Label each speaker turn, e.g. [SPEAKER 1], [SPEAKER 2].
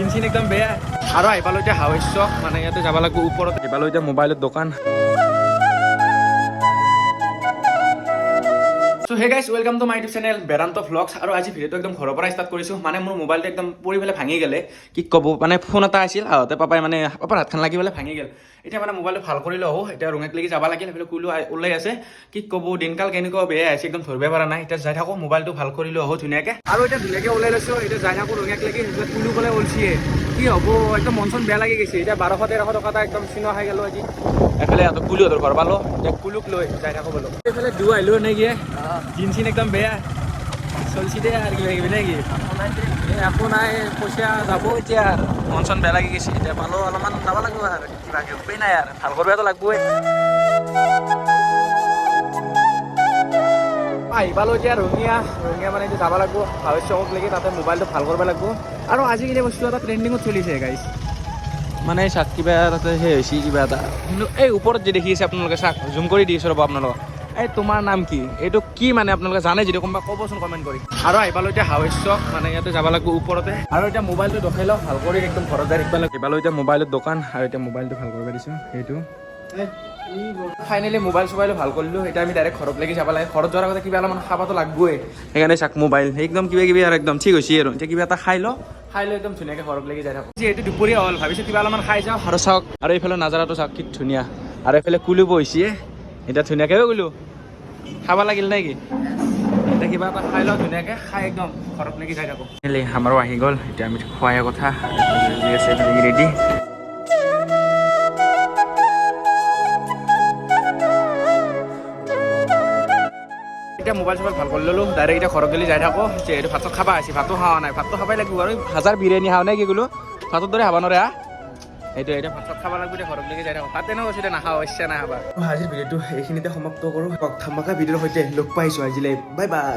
[SPEAKER 1] জিন চিন একদম বেয়া। আৰু আহিপালো এতিয়া হাৱেশ্য মানে ইয়াতে যাব লাগিব ওপৰত। আহিপালো এতিয়া মোবাইলৰ দোকান। So' hey guys welcome to my YouTube channel Vedanta vlogs আৰু আজি ভিডিঅ'টো একদম ঘৰৰ পৰা ষ্টাৰ্ট কৰিছোঁ। মানে মোৰ মোবাইলটো একদম পৰি পেলাই ভাঙি গ'লে। কি ক'ব মানে ফোন এটা আছিল আহোঁতে পাপাই মানে পাপাৰ হাতখন লাগি পেলাই ভাঙি গ'ল। এতিয়া মানে মোবাইলটো ভালো কৰি লওঁ এতিয়া ৰুঙেক লাগি যাব লাগিল সেইফালে কুলো ওলাই আছে। কি ক'ব দিনকাল কেনেকুৱা বেয়া আছে একদম ধৰিব পৰা নাই। এতিয়া যাই থাকোঁ মোবাইলটো ভালো কৰি লওঁ ধুনীয়াকৈ। আৰু এতিয়া ধুনীয়াকৈ ওলাই লৈছোঁ এতিয়া যাই থাকোঁ ৰুঙেক লাগি কুলো পেলাই ওলছিয়ে কি হ'ব একদম মন চন বেয়া লাগি গৈছে। এতিয়া বাৰশ তেৰশ টকা এটা একদম চিন খাই গ'লো আজি। এফালে সিহঁতক কুলিহঁতৰ ঘৰ পালোঁ। এতিয়া কুলুক লৈ যাই থাকোঁ বোলো। এইফালে দু আহিলোঁ নেকি জিন চিন একদম বেয়া। চলছি দে আৰু কিবা কিবি নেকি একো নাই পইচা যাব। এতিয়া মন চন বেয়া লাগি গৈছে। এতিয়া পালোঁ অলপমান যাব লাগিব আৰু। কিবাকে উপায় নাই আৰু। ভালো কৰিবতো লাগিবই। আহি পালোঁ এতিয়া ৰঙিয়া ৰঙিয়া মানে এতিয়া যাব লাগিব। ভাৱেশ্বকক লাগি তাতে মোবাইলটো ভালো কৰিব লাগিব। আৰু আজিকালি বস্তু এটা ট্ৰেণ্ডিঙত চলিছে গাইছ মানে চাওক কিবা তাতে সেই হৈছে কিবা এটা। কিন্তু এই ওপৰত যে দেখি আছে আপোনালোকে চাওক জুম কৰি দিছোঁ ৰ'ব আপোনালোকক। এই তোমাৰ নাম কি? এইটো কি মানে আপোনালোকে জানে যদি কোনোবা ক'বচোন কমেণ্ট কৰি। আৰু আহি পালোঁ এতিয়া হাৱেশ্য মানে ইয়াতে যাব লাগিব ওপৰতে। আৰু এতিয়া মোবাইলটো দেখাই লওঁ ভালো কৰি একদম ঘৰত যাই দেখিব লাগিব পালোঁ এতিয়া মোবাইলৰ দোকান আৰু এতিয়া মোবাইলটো ভালো কৰিব দিছোঁ সেইটো। ফাইনেলি মোবাইল চোবাইলো ভালো কৰিলোঁ এতিয়া আমি ডাইৰেক্ট ঘৰত লাগি যাব লাগে। ঘৰত যোৱাৰ আগতে কিবা অলপমান খাবতো লাগবই। সেইকাৰণে চাওক মোবাইল একদম কিবা কিবি আৰু একদম ঠিক হৈছে আৰু। এতিয়া কিবা এটা খাই লওঁ। খাই লৈ একদম ধুনীয়াকৈ ঘৰত লাগি যাই থাকোঁ। যিহেতু দুপৰীয়া হ'ল ভাবিছোঁ কিবা অলপমান খাই যাওঁ। আৰু চাওক আৰু এইফালে নাজাৰাটো চাওক কি ধুনীয়া। আৰু এইফালে কুলো বহিছে এতিয়া ধুনীয়াকৈ গ'লো। খাব লাগিল নে কি? এতিয়া কিবা এটা খাই লওঁ ধুনীয়াকৈ খাই একদম ঘৰত লাগি যাই থাকোঁ। আমাৰো আহি গ'ল। এতিয়া আমি খোৱাই কথা। ৰেডি এতিয়া মোবাইল চোবাইল ভাল কৰি ল'লোঁ। ডাইৰেক্ট এতিয়া ঘৰত গ'লে যাই থাকোঁ। যিহেতু ভাতটো খাবা আহিছে ভাতো খোৱা নাই। ভাতটো খাবই লাগিব আৰু। হাজাৰ বিৰিয়ানী খাওঁ নে কি ক'লো? ভাতৰ দৰে খাব নোৱাৰে হা? সেইটো এটা ভাত খাব লাগিব এতিয়া ঘৰত লৈকে যাই থাকোঁ। ভাত এনেও কৈছোঁ নাখাওঁ ইচ্ছা নাই খাবা আজিৰ ভিডিঅ'টো এইখিনিতে সমাপ্ত কৰোঁ। ধামাকা ভিডিঅ'ৰ সৈতে লগ পাইছোঁ আজিলৈ। Bye bye.